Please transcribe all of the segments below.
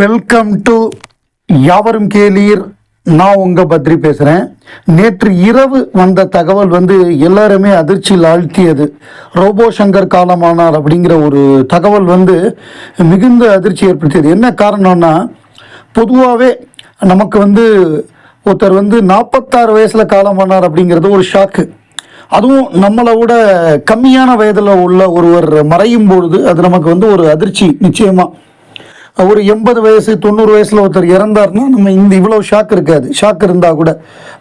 Welcome to யாவரும் கேளீர். நான் உங்க பத்ரி பேசுகிறேன் நேற்று இரவு வந்த தகவல் வந்து எல்லாருமே அதிர்ச்சியில் ஆழ்த்தியது ரோபோ சங்கர் காலமானார் அப்படிங்கிற ஒரு தகவல் வந்து மிகுந்த அதிர்ச்சி ஏற்படுத்தியது. என்ன காரணம்னா பொதுவாகவே நமக்கு வந்து ஒருத்தர் வந்து நாற்பத்தாறு வயசில் காலமானார் அப்படிங்கிறது ஒரு ஷாக்கு அதுவும் நம்மளை விட கம்மியான வயதில் உள்ள ஒருவர் மறையும் பொழுது அது நமக்கு வந்து ஒரு அதிர்ச்சி நிச்சயமாக ஒரு எண்பது வயசு தொண்ணூறு வயசில் ஒருத்தர் இறந்தார்னா நம்ம இந்த இவ்வளோ ஷாக் இருக்காது. ஷாக் இருந்தால் கூட.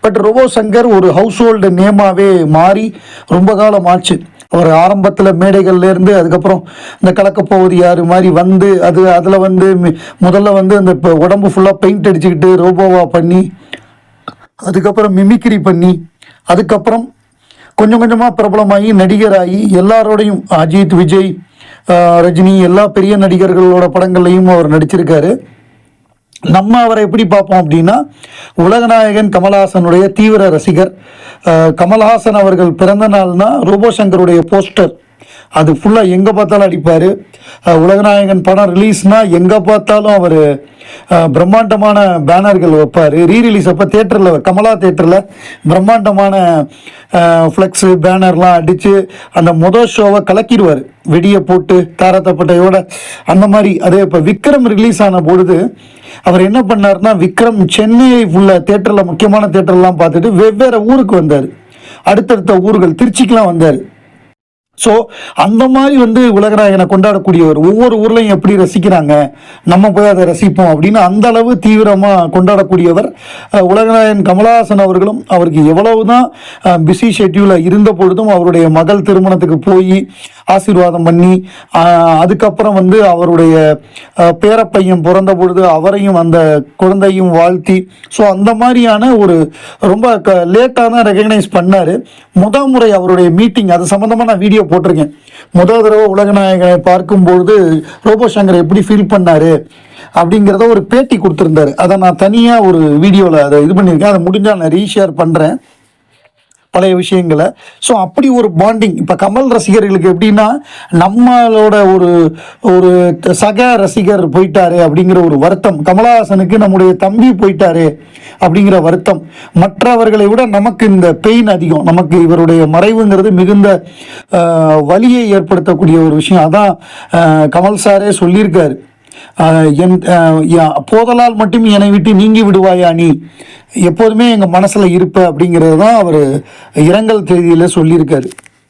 பட் ரோபோ சங்கர் ஒரு ஹவுஸ் ஹோல்டு நேமாகவே மாறி ரொம்ப காலம் ஆச்சு. அவர் ஆரம்பத்தில் மேடைகள்லேருந்து அதுக்கப்புறம் இந்த கலக்கப்போவது யார் மாதிரி வந்து அது அதில் வந்து மி- முதல்ல வந்து அந்த இப்போ உடம்பு ஃபுல்லாக பெயிண்ட் அடிச்சுக்கிட்டு ரோபோவாக பண்ணி அதுக்கப்புறம் மிமிக்ரி பண்ணி அதுக்கப்புறம் கொஞ்சம் கொஞ்சமாக பிரபலமாகி நடிகராகி எல்லாரோடையும் அஜித் விஜய் ரஜினி எல்லா பெரிய நடிகர்களோட படங்கள்லையும் அவர் நடிச்சிருக்காரு. நம்ம அவரை எப்படி பார்ப்போம் அப்படின்னா உலகநாயகன் கமல்ஹாசனுடைய தீவிர ரசிகர். கமல்ஹாசன் அவர்கள் பிறந்த நாள்னா ரோபோ சங்கருடைய போஸ்டர். அது ஃபுல்லாக எங்கே பார்த்தாலும் அடிப்பார் உலகநாயகன் படம் ரிலீஸ்னால் எங்கே பார்த்தாலும் அவர் பிரம்மாண்டமான பேனர்கள் வைப்பார். ரீ ரிலீஸ் அப்போ தேட்டரில் கமலா தேட்டரில் பிரம்மாண்டமான ஃப்ளெக்ஸு பேனர்லாம் அடித்து அந்த மொதல் ஷோவை கலக்கிடுவார். வெடியை போட்டு தாரத்தப்பட்டையோட. அந்த மாதிரி அதே இப்போ விக்ரம் ரிலீஸ் ஆன பொழுது அவர் என்ன பண்ணார்னா விக்ரம் சென்னையை உள்ள தேட்டரில் முக்கியமான தேட்டர்லாம் பார்த்துட்டு வெவ்வேறு ஊருக்கு வந்தார். அடுத்தடுத்த ஊர்கள் திருச்சிக்கெலாம் வந்தார். ஸோ அந்த மாதிரி வந்து உலகநாயகனை கொண்டாடக்கூடியவர் ஒவ்வொரு ஊர்லையும் எப்படி ரசிக்கிறாங்க? நம்ம போய் அதை ரசிப்போம் அப்படின்னு அந்த அளவு தீவிரமாக கொண்டாடக்கூடியவர் உலகநாயகன் கமலஹாசன் அவர்களும் அவருக்கு எவ்வளவு தான் பிஸி ஷெட்யூலில் இருந்த பொழுதும் அவருடைய மகள் திருமணத்துக்கு போய் ஆசீர்வாதம் பண்ணி அதுக்கப்புறம் வந்து அவருடைய பேரப்பையன் பிறந்த பொழுது அவரையும் அந்த குழந்தையும் வாழ்த்தி. ஸோ அந்த மாதிரியான ஒரு ரொம்ப க லேட்டாக தான் ரெகக்னைஸ் பண்ணார். முத முறை அவருடைய மீட்டிங் அது சம்மந்தமாக நான் வீடியோ போட்டிருக்கேன். முதல் தடவை உலகநாயகனை பார்க்கும்பொழுது ரோபோ சங்கர் எப்படி ஃபீல் பண்ணாரு? அப்படிங்கிறத ஒரு பேட்டி கொடுத்துருந்தாரு. அதை நான் தனியாக ஒரு வீடியோவில் அதை இது பண்ணியிருக்கேன். அதை முடிஞ்சால் நான் ரீஷேர் பண்ணுறேன் பழைய விஷயங்களை. ஸோ அப்படி ஒரு பாண்டிங் இப்போ கமல் ரசிகர்களுக்கு எப்படின்னா நம்மளோட ஒரு ஒரு சக ரசிகர் போயிட்டாரு அப்படிங்கிற ஒரு வருத்தம். கமலஹாசனுக்கு நம்முடைய தம்பி போயிட்டாரு அப்படிங்கிற வருத்தம். மற்றவர்களை விட நமக்கு இந்த பெயின் அதிகம். நமக்கு இவருடைய மறைவுங்கிறது மிகுந்த வலியை ஏற்படுத்தக்கூடிய ஒரு விஷயம். அதான் கமல் சாரே சொல்லியிருக்காரு. என் யா- போதலால் மட்டும் என்னை விட்டு நீங்கி விடுவாயா நீ? எப்போதுமே எங்கள் மனசில் இருப்ப அப்படிங்கிறது தான் அவர் இரங்கல் தேதியில் சொல்லியிருக்காரு.